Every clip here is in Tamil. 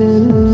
செல்வோம்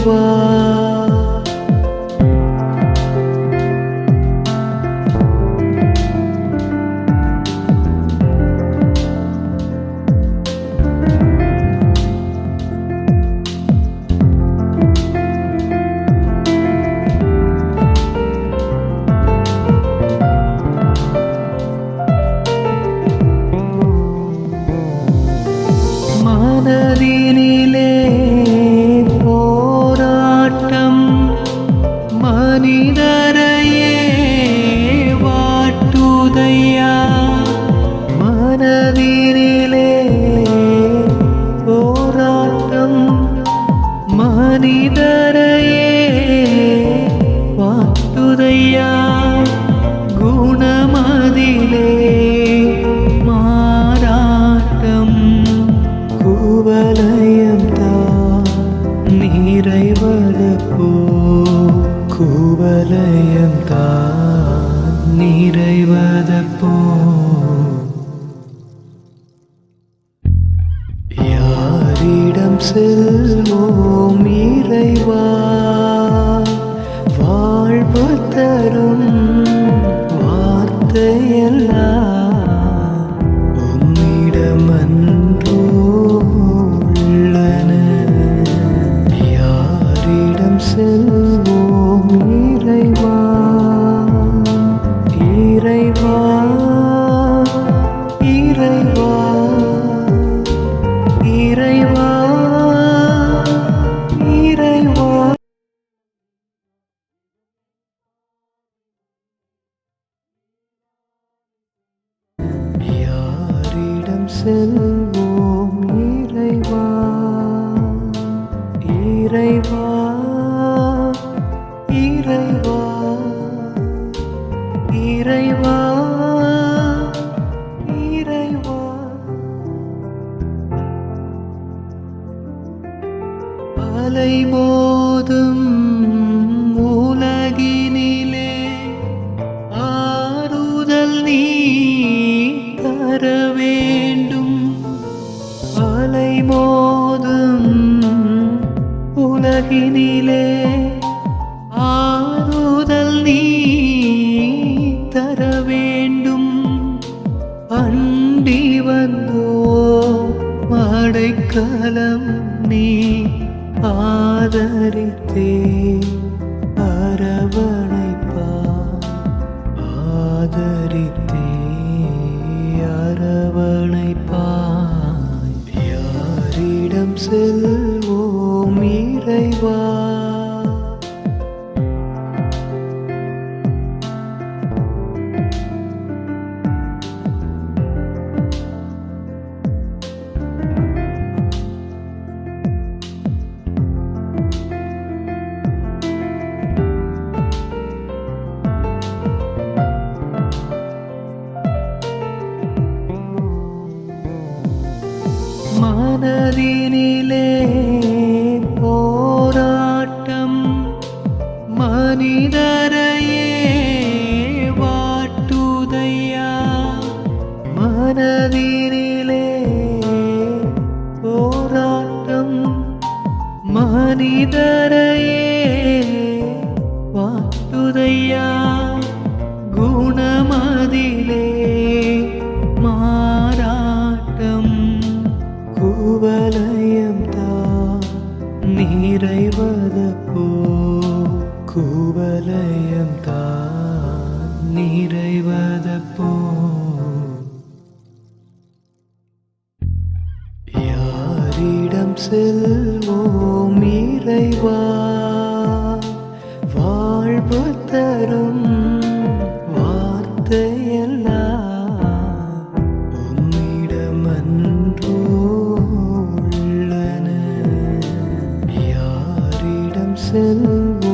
இறைவா மனிதரையே வாட்டுதையா குணமதிலே மாறாட்டம் குவலயம் தான் நிறைவதப்போ குவலயம் தான் நிறைவதப்போ செல்வோம் இறைவா. வாழ்வு தரும் வார்த்தையெல்லாம் உம்மிடமன்றோ யாரிடம் செல் செல்வோம் இறைவா இறைவா இறைவா இறைவா இறைவா. அலை மோதும் போதும் உலகினிலே ஆறுதல் நீ தர வேண்டும். அண்டி வந்தோ மடைக்கலம் நீ ஆதரித்தே அரவணைப்பா. ஆதரித்தே. யாரிடம் மனிதரையே வாட்டுதையா? மனதினிலே போராட்டம் மனிதரையே வாட்டுதையா? வருவதப்போ யாரிடம் செல்வோம் இறைவா? வாழ்வு தரும் வார்த்தையெல்லாம் உன்னிடமன்றோ உள்ளன. யாரிடம் செல்வோம்